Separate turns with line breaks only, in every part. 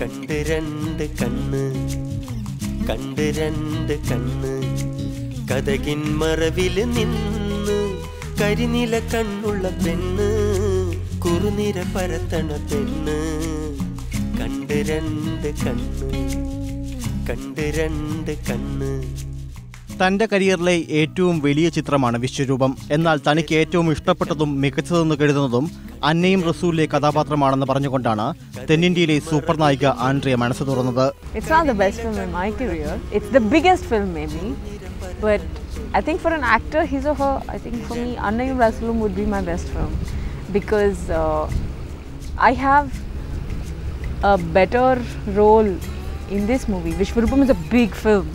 കണ്ട് രണ്ട് കണ്ണ് കണ്ട് രണ്ട് കണ്ണ്. കഥകിൻ മറവിൽ നിന്ന് കരിനില കണ്ണുള്ള പെണ്ണ് കുറുനിര പരത്തണ പെണ്ണ്. കണ്ട് രണ്ട് കണ്ണ് കണ്ട് രണ്ട് കണ്ണ്.
തന്റെ കരിയറിലെ ഏറ്റവും വലിയ ചിത്രമാണ് വിശ്വരൂപം. എന്നാൽ തനിക്ക് ഏറ്റവും ഇഷ്ടപ്പെട്ടതും മികച്ചതെന്ന് കരുതുന്നതും അന്നയും റസൂലിലെ കഥാപാത്രമാണെന്ന് പറഞ്ഞുകൊണ്ടാണ് തെന്നിന്ത്യയിലെ സൂപ്പർ നായിക ആൻഡ്രിയ മനസ്സ് തുറന്നത്.
A better role in this movie. Vishwarupam is a big film.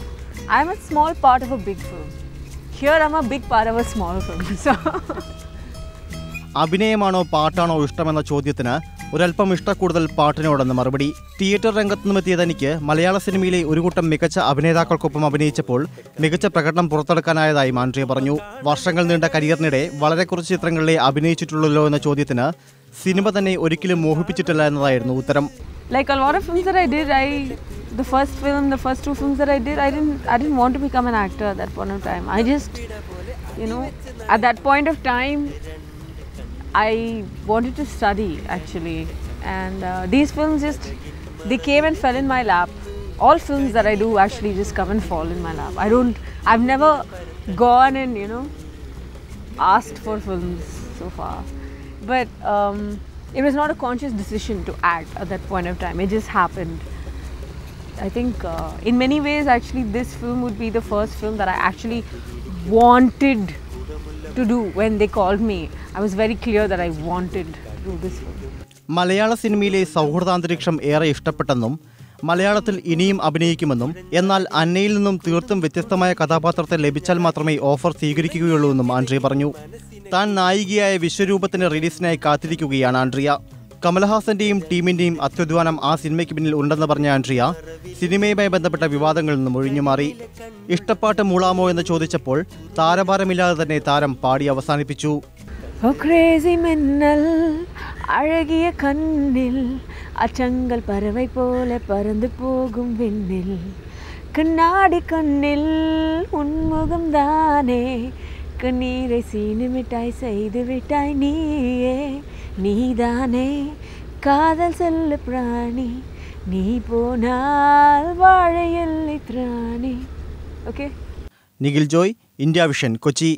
I'm a small part of a big film. Here, I'm a big part of a small film. So.
അഭിനയമാണോ പാട്ടാണോ ഇഷ്ടമെന്ന ചോദ്യത്തിന് ഒരല്പം ഇഷ്ടക്കൂടുതൽ പാട്ടിനോടെന്ന് മറുപടി theatre രംഗത്ത് നിന്നെത്തിയ തനിക്ക് മലയാള സിനിമയിലെ ഒരു കൂട്ടം മികച്ച അഭിനേതാക്കൾക്കൊപ്പം അഭിനയിച്ചപ്പോൾ മികച്ച പ്രകടനം പുറത്തെടുക്കാനായതായി മാൻഡ്രിയ പറഞ്ഞു വർഷങ്ങൾ നീണ്ട കരിയറിനിടെ വളരെ കുറച്ച് ചിത്രങ്ങളിലെ അഭിനയിച്ചിട്ടുള്ളല്ലോ എന്ന ചോദ്യത്തിന് സിനിമ തന്നെ ഒരിക്കലും മോഹിപ്പിച്ചിട്ടില്ല എന്നതായിരുന്നു ഉത്തരം
like the first film, the first two films that I did, I didn't I didn't want to become an actor at that point of time. I just, you know, at that point of time, I wanted to study actually, and uh, these films just they came and fell in my lap. All films that I do actually just come and fall in my lap. I don't. I've never gone and you know asked for films so far. But um, it was not a conscious decision to act at that point of time. It just happened. I think uh, in many ways, actually, this film would be the first film that I actually wanted to do when they called me. I was very clear that I wanted to do this film.
മലയാള സിനിമയിലെ സൗഹൃദാന്തരീക്ഷം ഏറെ ഇഷ്ടപ്പെട്ടെന്നും മലയാളത്തിൽ ഇനിയും അഭിനയിക്കുമെന്നും എന്നാൽ അന്നയിൽ നിന്നും തീർത്തും വ്യത്യസ്തമായ കഥാപാത്രത്തെ ലഭിച്ചാൽ മാത്രമേ ഓഫർ സ്വീകരിക്കുകയുള്ളൂ എന്നും ആൻഡ്രിയ പറഞ്ഞു താൻ നായികയായ വിശ്വരൂപത്തിന്റെ റിലീസിനായി കാത്തിരിക്കുകയാണ് ആൻഡ്രിയ കമൽഹാസന്റെയും ടീമിന്റെയും അത്യുദ്വാനം ആ സിനിമയ്ക്ക് പിന്നിൽ ഉണ്ടെന്ന് പറഞ്ഞ ആൻഡ്രിയ സിനിമയുമായി ബന്ധപ്പെട്ട വിവാദങ്ങളിൽ നിന്നും ഒഴിഞ്ഞുമാറി ഇഷ്ടപ്പാട്ട് മൂളാമോ എന്ന് ചോദിച്ചപ്പോൾ താരഭാരമില്ലാതെ തന്നെ താരം പാടി അവസാനിപ്പിച്ചു.
അഴകിയ കണ്ണിൽ അച്ചങ്കൽ പറവൈ പോലെ പറന്നു പോകും വിണ്ണിൽ. കണ്ണാടി കണ്ണിൽ ഉന്മുഖം താനേ கண்ணீரை சீனுமிட்டாய் செய்து விட்டாய் நீயே. நீதானே. காதல் செல்ல பிராணி. நீ போனால் வாழையில்லை திராணி. Okay
Nikhil Joy India vision Kochi.